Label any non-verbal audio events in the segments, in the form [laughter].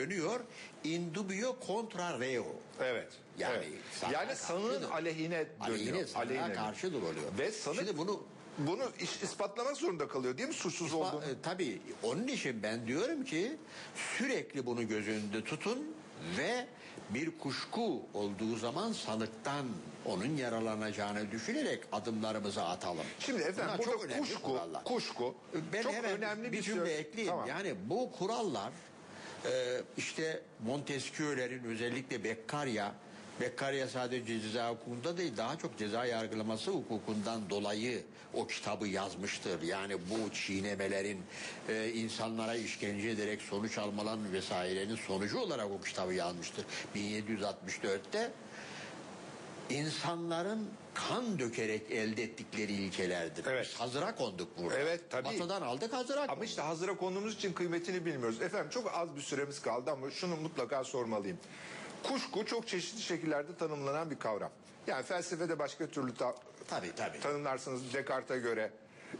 dönüyor. Indubio contra reo. Evet. Yani evet. sana yani sanığın aleyhine dönüyor. Aleyhine, Aleyhine. karşıdır oluyor. Ve sanık Şimdi bunu bunu iş- ispatlamak zorunda kalıyor değil mi suçsuz İspa- olduğunu? e, tabii onun için ben diyorum ki sürekli bunu göz önünde tutun ve bir kuşku olduğu zaman sanıktan onun yaralanacağını düşünerek adımlarımızı atalım. Şimdi efendim Bunlar burada çok kuşku, kurallar. kuşku Ben çok hemen önemli bir, bir, cümle söz- ekleyeyim. Tamam. Yani bu kurallar e, işte Montesquieu'lerin özellikle Beccaria Beccaria sadece ceza hukukunda değil daha çok ceza yargılaması hukukundan dolayı o kitabı yazmıştır. Yani bu çiğnemelerin e, insanlara işkence ederek sonuç almaların vesairenin sonucu olarak o kitabı yazmıştır. 1764'te insanların kan dökerek elde ettikleri ilkelerdir. Evet. Biz hazıra konduk burada. Evet, tabii. Batıdan aldık hazıra Ama işte hazıra konduğumuz için kıymetini bilmiyoruz. Efendim çok az bir süremiz kaldı ama şunu mutlaka sormalıyım. Kuşku çok çeşitli şekillerde tanımlanan bir kavram. Yani felsefede başka türlü ta- Tabii tabii. tanımlarsınız Descartes'e göre.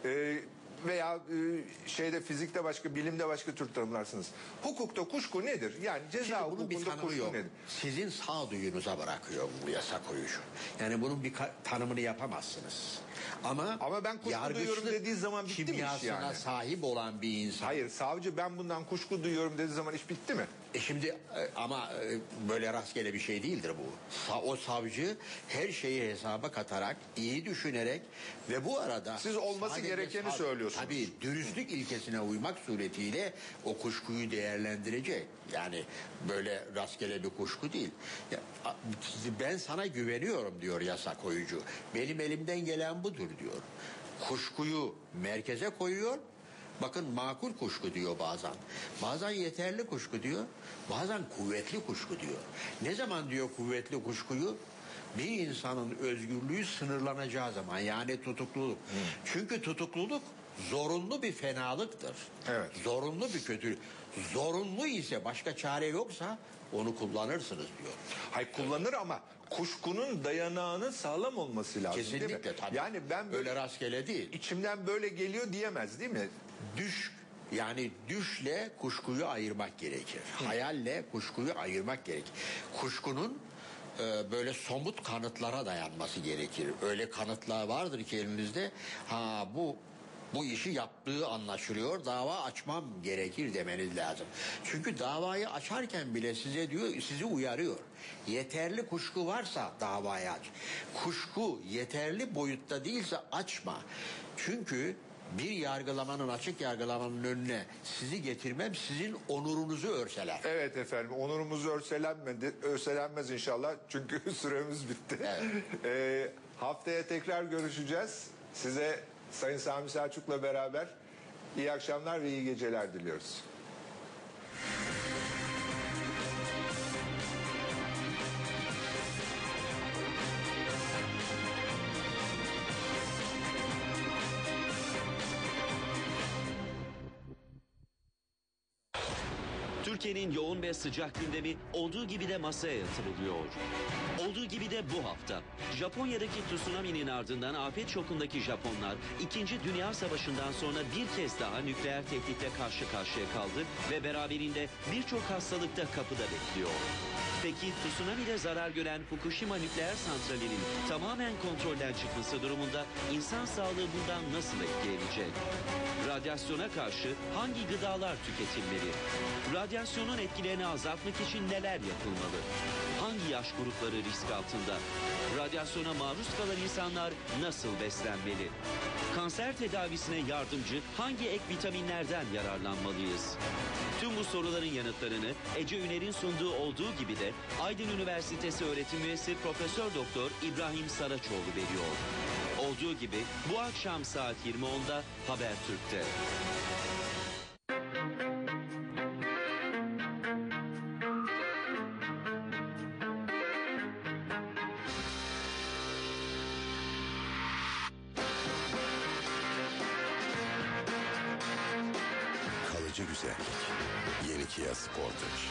Ee, veya e, şeyde fizikte başka, bilimde başka tür tanımlarsınız. Hukukta kuşku nedir? Yani ceza Şimdi bunun bir hukukunda tanımı kuşku yok. nedir? Sizin sağduyunuza bırakıyor bu yasa koyucu. Yani bunun bir ka- tanımını yapamazsınız. Ama Ama ben kuşku duyuyorum dediği zaman bitti mi iş kimyasına yani? sahip olan bir insan. Hayır savcı ben bundan kuşku duyuyorum dediği zaman iş bitti mi? E şimdi e, ama e, böyle rastgele bir şey değildir bu. O savcı her şeyi hesaba katarak, iyi düşünerek ve bu arada... Siz olması gerekeni söylüyorsunuz. Tabii dürüstlük ilkesine uymak suretiyle o kuşkuyu değerlendirecek. Yani böyle rastgele bir kuşku değil. Ya, ben sana güveniyorum diyor yasa koyucu. Benim elimden gelen budur diyor. Kuşkuyu merkeze koyuyor. Bakın makul kuşku diyor bazen. Bazen yeterli kuşku diyor. Bazen kuvvetli kuşku diyor. Ne zaman diyor kuvvetli kuşkuyu? Bir insanın özgürlüğü sınırlanacağı zaman yani tutukluluk. Çünkü tutukluluk zorunlu bir fenalıktır. Evet. Zorunlu bir kötülük. Zorunlu ise başka çare yoksa onu kullanırsınız diyor. Hay kullanır ama kuşkunun dayanağının sağlam olması lazım değil mi? Kesinlikle tabii. Yani ben böyle Öyle rastgele değil. içimden böyle geliyor diyemez değil mi? Düş yani düşle kuşkuyu ayırmak gerekir. Hayalle kuşkuyu ayırmak gerekir. Kuşkunun e, böyle somut kanıtlara dayanması gerekir. Öyle kanıtlar vardır ki elinizde. Ha bu bu işi yaptığı anlaşılıyor. Dava açmam gerekir demeniz lazım. Çünkü davayı açarken bile size diyor sizi uyarıyor. Yeterli kuşku varsa davayı aç. Kuşku yeterli boyutta değilse açma. Çünkü bir yargılamanın açık yargılamanın önüne sizi getirmem sizin onurunuzu örseler. Evet efendim onurumuz örselenmedi, örselenmez inşallah çünkü [laughs] süremiz bitti. Evet. Ee, haftaya tekrar görüşeceğiz. Size Sayın Sami Selçuk'la beraber iyi akşamlar ve iyi geceler diliyoruz. Türkiye'nin yoğun ve sıcak gündemi olduğu gibi de masaya yatırılıyor. Olduğu gibi de bu hafta. Japonya'daki tsunami'nin ardından afet şokundaki Japonlar 2. Dünya Savaşı'ndan sonra bir kez daha nükleer tehditle karşı karşıya kaldı ve beraberinde birçok hastalık da kapıda bekliyor. Peki tsunami'de zarar gören Fukushima nükleer santralinin tamamen kontrolden çıkması durumunda insan sağlığı bundan nasıl etkilenecek? Radyasyona karşı hangi gıdalar tüketilmeli? Radyasyonun etkilerini azaltmak için neler yapılmalı? Hangi yaş grupları risk altında? Radyasyona maruz kalan insanlar nasıl beslenmeli? Kanser tedavisine yardımcı hangi ek vitaminlerden yararlanmalıyız? Tüm bu soruların yanıtlarını Ece Üner'in sunduğu olduğu gibi de Aydın Üniversitesi öğretim üyesi Profesör Doktor İbrahim Saraçoğlu veriyor. Olduğu gibi bu akşam saat 20.10'da Habertürk'te. Kalıcı güzellik. Yeni Kia Sportage.